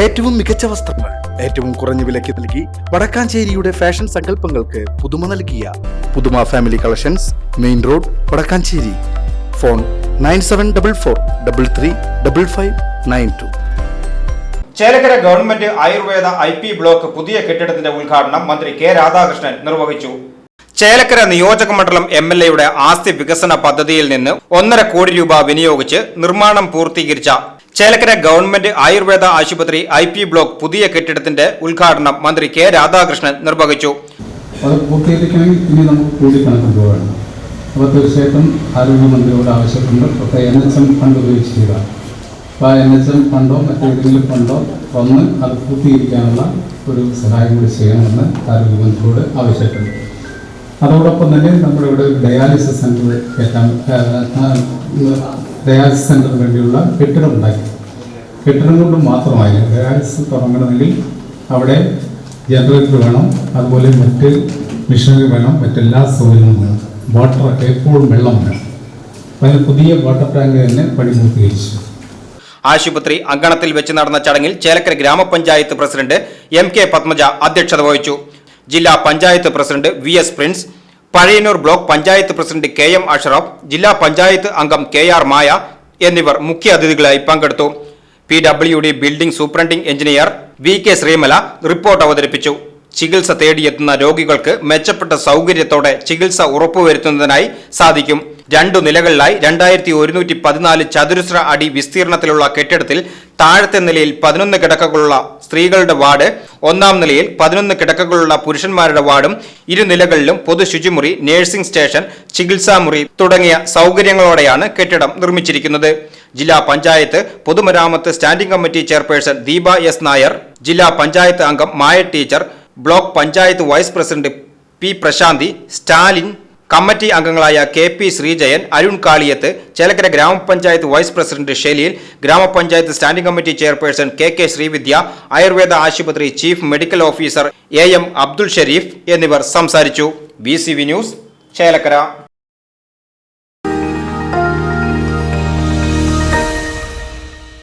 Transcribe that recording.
ഏറ്റവും മികച്ച വസ്ത്രങ്ങൾ ഏറ്റവും കുറഞ്ഞ വിലയ്ക്ക് നൽകി വടക്കാഞ്ചേരിയുടെ ഫാഷൻ സങ്കല്പങ്ങൾക്ക് പുതുമ നൽകിയ പുതുമ family collections main road Vadakkanchery. Phone nine seven double four double three double five nine two. Chelakkara government Ayurveda I P block പുതിയ കെട്ടിടത്തിന്റെ ഉദ്ഘാടനം മന്ത്രി കെ രാധാകൃഷ്ണൻ നിർവഹിച്ചു. ചേലക്കര നിയോജക മണ്ഡലം എം എൽ എയുടെ ആസ്തി വികസന പദ്ധതിയിൽ നിന്ന് ഒന്നര കോടി രൂപ വിനിയോഗിച്ച് നിർമ്മാണം പൂർത്തീകരിച്ച ചേലക്കര ഗവൺമെന്റ് ആയുർവേദ ആശുപത്രി ഐ പി ബ്ലോക്ക് പുതിയ കെട്ടിടത്തിന്റെ ഉദ്ഘാടനം മന്ത്രി കെ രാധാകൃഷ്ണൻ നിർവഹിച്ചു. അത് കൂടി ഫണ്ട് ഫണ്ടോ അത് ഒരു സഹായം കൂടി ചെയ്യണമെന്ന് ആരോഗ്യമന്ത്രിയോട് ആവശ്യപ്പെട്ടു. അതോടൊപ്പം തന്നെ നമ്മുടെ ഇവിടെ ഡയാലിസിസ് സെന്റർ കയറ്റാൻ ഡയാലിസിസ് സെന്ററിന് വേണ്ടിയുള്ള കെട്ടിടം ഉണ്ടാക്കി. കെട്ടിടം കൊണ്ട് മാത്രമായി ഡയാലിസിസ് തുടങ്ങണമെങ്കിൽ അവിടെ ജനറേറ്റർ വേണം അതുപോലെ മറ്റ് മെഷീനറി വേണം മറ്റെല്ലാ സൗകര്യങ്ങളും വേണം. വാട്ടറൊക്കെ എപ്പോഴും വെള്ളം വേണം. അതിന് പുതിയ വാട്ടർ ടാങ്ക് തന്നെ പണി പൂർത്തീകരിച്ചു ആശുപത്രി അങ്കണത്തിൽ വെച്ച് നടന്ന ചടങ്ങിൽ ചേലക്കര ഗ്രാമപഞ്ചായത്ത് പ്രസിഡന്റ് എം കെ പത്മജ അധ്യക്ഷത വഹിച്ചു. ജില്ലാ panchayat president V S Prince Pazhayannur block panchayat president K M Ashraf ജില്ലാ പഞ്ചായത്ത് അംഗം കെ ആർ മായ എന്നിവർ മുഖ്യ അതിഥികളായി പങ്കെടുത്തു. P W D building superintending engineer V K Sreemala report അവതരിപ്പിച്ചു. ചികിത്സ തേടിയെത്തുന്ന രോഗികൾക്ക് മെച്ചപ്പെട്ട സൗകര്യത്തോടെ ചികിത്സ ഉറപ്പുവരുത്തുന്നതിനായി സാധിക്കും. രണ്ടു നിലകളിലായി രണ്ടായിരത്തി ഒരുന്നൂറ്റി പതിനാല് ചതുരശ്ര അടി വിസ്തീർണത്തിലുള്ള കെട്ടിടത്തിൽ താഴത്തെ നിലയിൽ പതിനൊന്ന് കിടക്കകളുള്ള സ്ത്രീകളുടെ വാർഡ് ഒന്നാം നിലയിൽ പതിനൊന്ന് കിടക്കകളുള്ള പുരുഷന്മാരുടെ വാർഡും ഇരു നിലകളിലും പൊതു ശുചിമുറി നഴ്സിംഗ് സ്റ്റേഷൻ ചികിത്സാമുറി തുടങ്ങിയ സൗകര്യങ്ങളോടെയാണ് കെട്ടിടം നിർമ്മിച്ചിരിക്കുന്നത്. ജില്ലാ പഞ്ചായത്ത് പൊതുമരാമത്ത് standing committee chairperson Deepa S Nair ജില്ലാ പഞ്ചായത്ത് അംഗം Maya teacher block panchayat vice president P Prashanthi Stalin committee അംഗങ്ങളായ കെ പി ശ്രീജയൻ അരുൺ കാളിയത്ത് ചേലക്കര ഗ്രാമപഞ്ചായത്ത് വൈസ് പ്രസിഡന്റ് ഷെലീൽ ഗ്രാമപഞ്ചായത്ത് standing committee chairperson K K Sreevidya Ayurveda ആശുപത്രി chief medical officer A M Abdul Sharif എന്നിവർ സംസാരിച്ചു. B news Chelakkara.